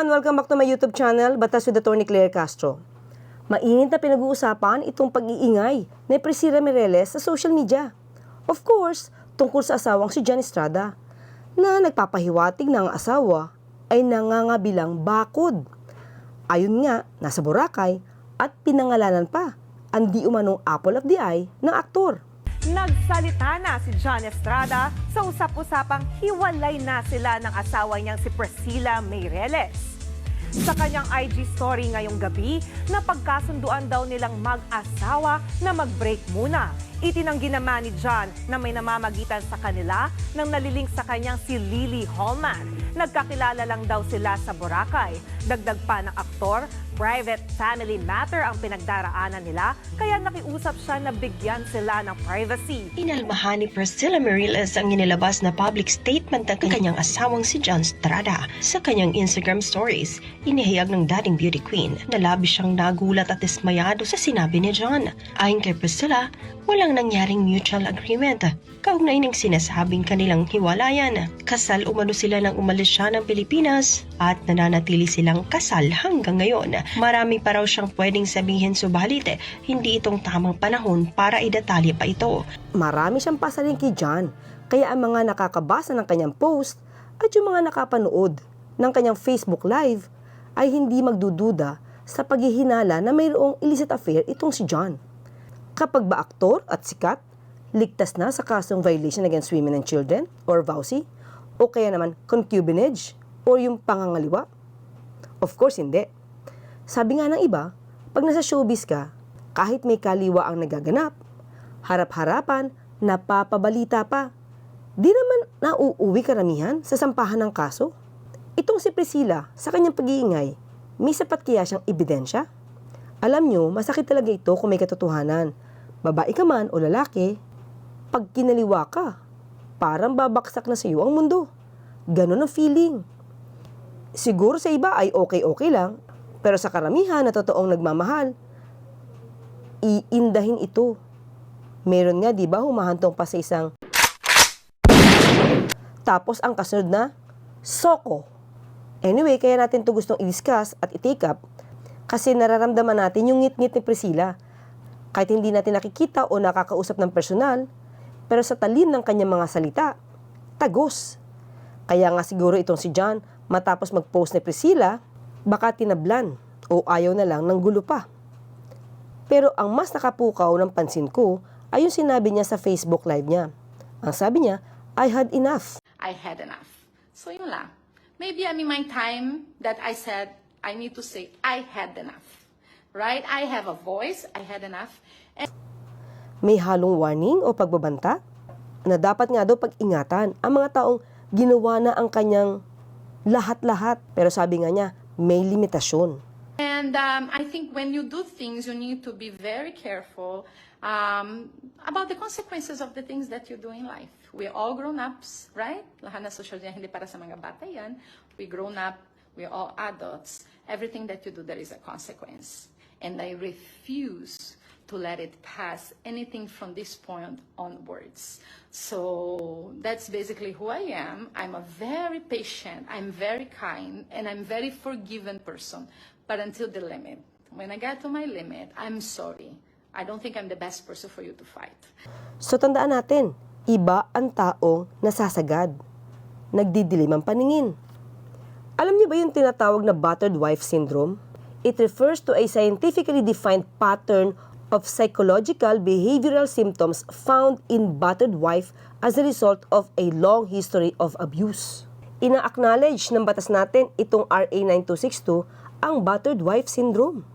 everyone! Welcome back to my YouTube channel, Batas with Attorney Claire Castro. Mainit na pinag-uusapan itong pag-iingay ni Priscilla Mireles sa social media. Of course, tungkol sa asawang si John Estrada na nagpapahiwatig ng asawa ay nangangabilang bakod. Ayun nga, nasa Boracay at pinangalanan pa ang di umanong apple of the eye ng aktor. Nagsalita na si John Estrada sa usap-usapang hiwalay na sila ng asawa niyang si Priscilla Meireles. Sa kanyang IG story ngayong gabi, napagkasunduan daw nilang mag-asawa na mag-break muna. Itinanggi naman ni John na may namamagitan sa kanila nang nalilink sa kanyang si Lily Holman. Nagkakilala lang daw sila sa Boracay. Dagdag pa ng aktor, private family matter ang pinagdaraanan nila kaya nakiusap siya na bigyan sila ng privacy. Inalmahan ni Priscilla Meriles ang inilabas na public statement ng kanyang asawang si John Strada. Sa kanyang Instagram stories, inihayag ng dating beauty queen na labis siyang nagulat at dismayado sa sinabi ni John. Ayon kay Priscilla, walang nangyaring mutual agreement. Kaugnay ng sinasabing kanilang hiwalayan. Kasal umano sila nang umalis siya ng Pilipinas at nananatili silang kasal hanggang ngayon. Marami pa raw siyang pwedeng sabihin subalit hindi itong tamang panahon para idetalye pa ito. Marami siyang pasaling kay John, kaya ang mga nakakabasa ng kanyang post at yung mga nakapanood ng kanyang Facebook Live ay hindi magdududa sa paghihinala na mayroong illicit affair itong si John. Kapag ba aktor at sikat, ligtas na sa kasong violation against women and children or VAUSI o kaya naman concubinage or yung pangangaliwa? Of course, hindi. Sabi nga ng iba, pag nasa showbiz ka, kahit may kaliwa ang nagaganap, harap-harapan, napapabalita pa, di naman nauuwi karamihan sa sampahan ng kaso. Itong si Priscilla, sa kanyang pag-iingay, may sapat kaya siyang ebidensya? Alam nyo, masakit talaga ito kung may katotohanan. Babae ka man o lalaki, pag kinaliwa ka, parang babaksak na sa iyo ang mundo. Ganon ang feeling. Siguro sa iba ay okay-okay lang, pero sa karamihan na totoong nagmamahal, iindahin ito. Meron nga, di ba, humahantong pa sa isang tapos ang kasunod na soko. Anyway, kaya natin to gustong i-discuss at i-take up kasi nararamdaman natin yung ngit-ngit ni Priscilla. Kahit hindi natin nakikita o nakakausap ng personal, pero sa talim ng kanyang mga salita, tagos. Kaya nga siguro itong si John, matapos mag-post ni Priscilla, baka tinablan o ayaw na lang ng gulo pa. Pero ang mas nakapukaw ng pansin ko ay yung sinabi niya sa Facebook Live niya. Ang sabi niya, I had enough. I had enough. So yun lang. Maybe I'm in my time that I said I need to say I had enough. Right? I have a voice. I had enough. And May halong warning o pagbabanta na dapat nga daw pag-ingatan ang mga taong ginawa na ang kanyang lahat-lahat. Pero sabi nga niya, may limitasyon. And um, I think when you do things, you need to be very careful um, about the consequences of the things that you do in life. We're all grown-ups, right? Lahat na social media, hindi para sa mga bata yan. We grown up, we're all adults. Everything that you do, there is a consequence. And I refuse to let it pass anything from this point onwards. So that's basically who I am. I'm a very patient, I'm very kind, and I'm very forgiving person, but until the limit. When I get to my limit, I'm sorry. I don't think I'm the best person for you to fight. So tandaan natin, iba ang taong nasasagad. Nagdidilim ang paningin. Alam niyo ba yung tinatawag na battered wife syndrome? It refers to a scientifically defined pattern of psychological behavioral symptoms found in battered wife as a result of a long history of abuse. Ina-acknowledge ng batas natin itong RA 9262 ang battered wife syndrome.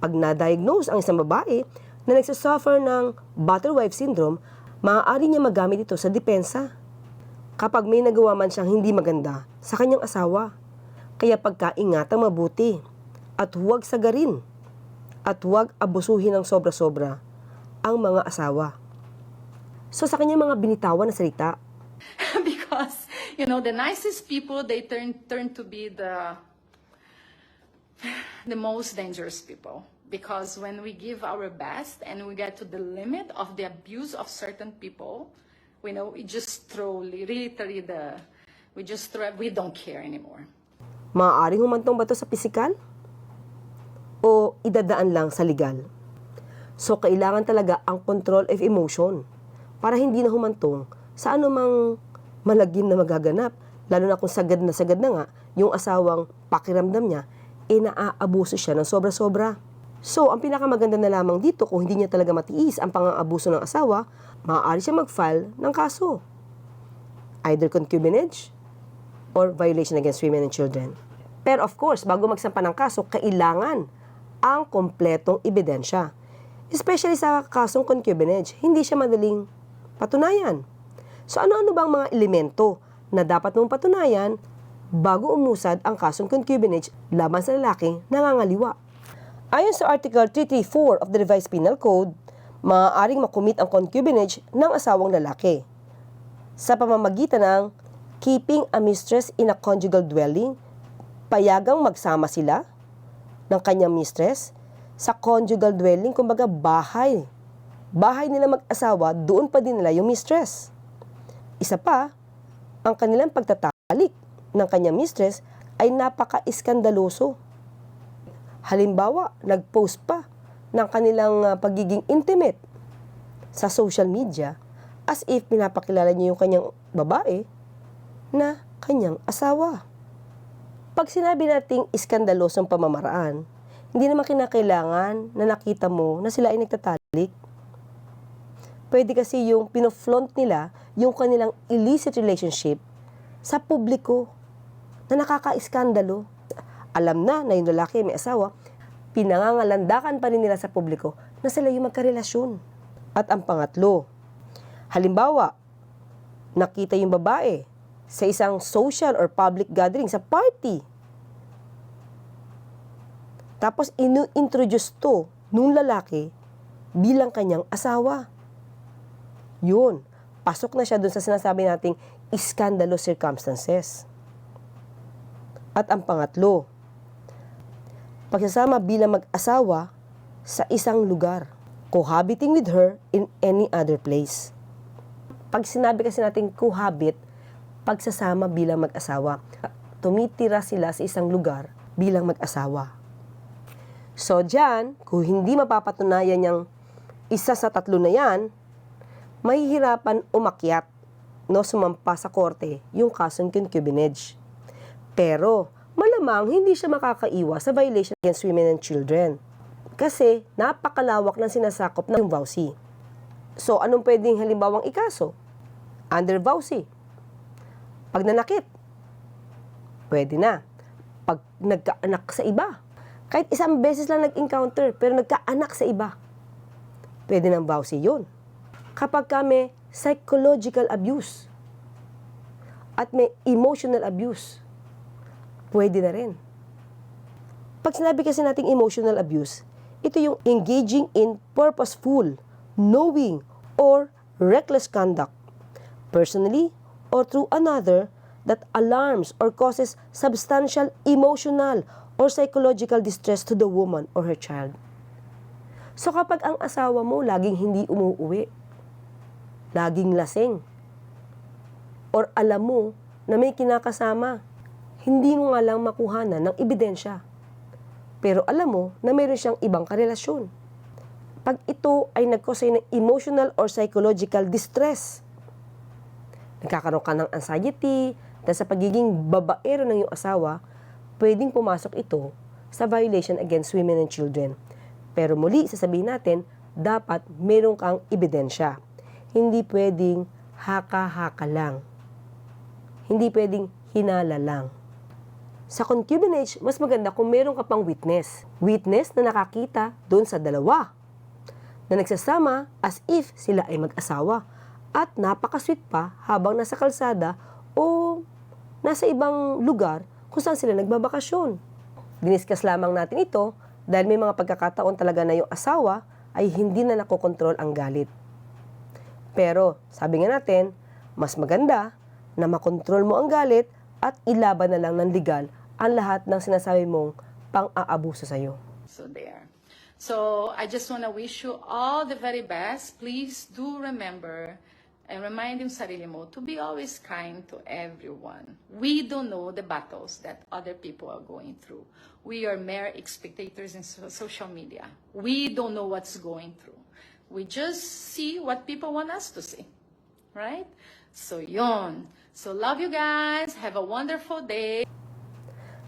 Pag na-diagnose ang isang babae na nagsasuffer ng battered wife syndrome, maaari niya magamit ito sa depensa. Kapag may nagawa man siyang hindi maganda sa kanyang asawa, kaya pagkaingatang mabuti at huwag sagarin at huwag abusuhin ng sobra-sobra ang mga asawa. So sa kanyang mga binitawan na salita, because, you know, the nicest people, they turn, turn to be the, the most dangerous people. Because when we give our best and we get to the limit of the abuse of certain people, we know we just throw li- literally the, we just throw, we don't care anymore. Maaaring humantong ba ito sa pisikal? Idadaan lang sa legal? So, kailangan talaga ang control of emotion para hindi na humantong sa anumang malagim na magaganap. Lalo na kung sagad na sagad na nga, yung asawang pakiramdam niya, eh naaabuso siya ng sobra-sobra. So, ang pinakamaganda na lamang dito, kung hindi niya talaga matiis ang pang-aabuso ng asawa, maaari siya mag-file ng kaso. Either concubinage or violation against women and children. Pero of course, bago magsampa ng kaso, kailangan ang kompletong ebidensya. Especially sa kasong concubinage, hindi siya madaling patunayan. So ano-ano bang mga elemento na dapat mong patunayan bago umusad ang kasong concubinage laban sa lalaking nangangaliwa? Ayon sa Article 334 of the Revised Penal Code, maaaring makumit ang concubinage ng asawang lalaki sa pamamagitan ng keeping a mistress in a conjugal dwelling, payagang magsama sila ng kanyang mistress sa conjugal dwelling, kumbaga bahay. Bahay nila mag-asawa, doon pa din nila yung mistress. Isa pa, ang kanilang pagtatalik ng kanyang mistress ay napaka-iskandaloso. Halimbawa, nag-post pa ng kanilang ah, pagiging intimate sa social media as if pinapakilala niya yung kanyang babae na kanyang asawa. Pag sinabi nating iskandalosong pamamaraan, hindi naman kinakailangan na nakita mo na sila ay nagtatalik. Pwede kasi yung pinoflaunt nila yung kanilang illicit relationship sa publiko na nakaka-iskandalo. Alam na na yung lalaki may asawa, pinangangalandakan pa rin nila sa publiko na sila yung magkarelasyon. At ang pangatlo, halimbawa, nakita yung babae sa isang social or public gathering, sa party. Tapos inu-introduce to nung lalaki bilang kanyang asawa. Yun, pasok na siya dun sa sinasabi nating scandalous circumstances. At ang pangatlo, pagsasama bilang mag-asawa sa isang lugar, cohabiting with her in any other place. Pag sinabi kasi natin cohabit, pagsasama bilang mag-asawa, tumitira sila sa isang lugar bilang mag-asawa. So dyan, kung hindi mapapatunayan yung isa sa tatlo na yan, mahihirapan umakyat no sumampa sa korte yung kasong concubinage. Pero malamang hindi siya makakaiwas sa violation against women and children. Kasi napakalawak ng sinasakop ng VAUSI. So anong pwedeng halimbawang ikaso? Under VAUSI. Pag nanakit, pwede na. Pag nagkaanak sa iba, kahit isang beses lang nag-encounter, pero nagkaanak sa iba, pwede ng VAUSI yun. Kapag kami psychological abuse at may emotional abuse, pwede na rin. Pag sinabi kasi nating emotional abuse, ito yung engaging in purposeful, knowing, or reckless conduct, personally or through another that alarms or causes substantial emotional or psychological distress to the woman or her child. So kapag ang asawa mo laging hindi umuuwi, laging lasing, or alam mo na may kinakasama, hindi mo nga lang makuhanan ng ebidensya. Pero alam mo na mayroon siyang ibang karelasyon. Pag ito ay nagkose ng emotional or psychological distress, nagkakaroon ka ng anxiety, dahil sa pagiging babaero ng iyong asawa, pwedeng pumasok ito sa violation against women and children. Pero muli, sasabihin natin, dapat meron kang ebidensya. Hindi pwedeng haka-haka lang. Hindi pwedeng hinala lang. Sa concubinage, mas maganda kung meron ka pang witness. Witness na nakakita doon sa dalawa na nagsasama as if sila ay mag-asawa at napakasweet pa habang nasa kalsada o nasa ibang lugar kung saan sila nagbabakasyon. Diniskas lamang natin ito dahil may mga pagkakataon talaga na yung asawa ay hindi na nakokontrol ang galit. Pero sabi nga natin, mas maganda na makontrol mo ang galit at ilaban na lang ng legal ang lahat ng sinasabi mong pang-aabuso sa'yo. So there. So I just want to wish you all the very best. Please do remember and remind yung sarili mo to be always kind to everyone. We don't know the battles that other people are going through. We are mere spectators in so- social media. We don't know what's going through. We just see what people want us to see. Right? So, yon. So, love you guys. Have a wonderful day.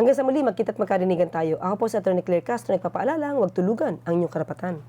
Hanggang sa muli, magkita't magkarinigan tayo. Ako po si Atty. Claire Castro, nagpapaalala, huwag tulugan ang inyong karapatan.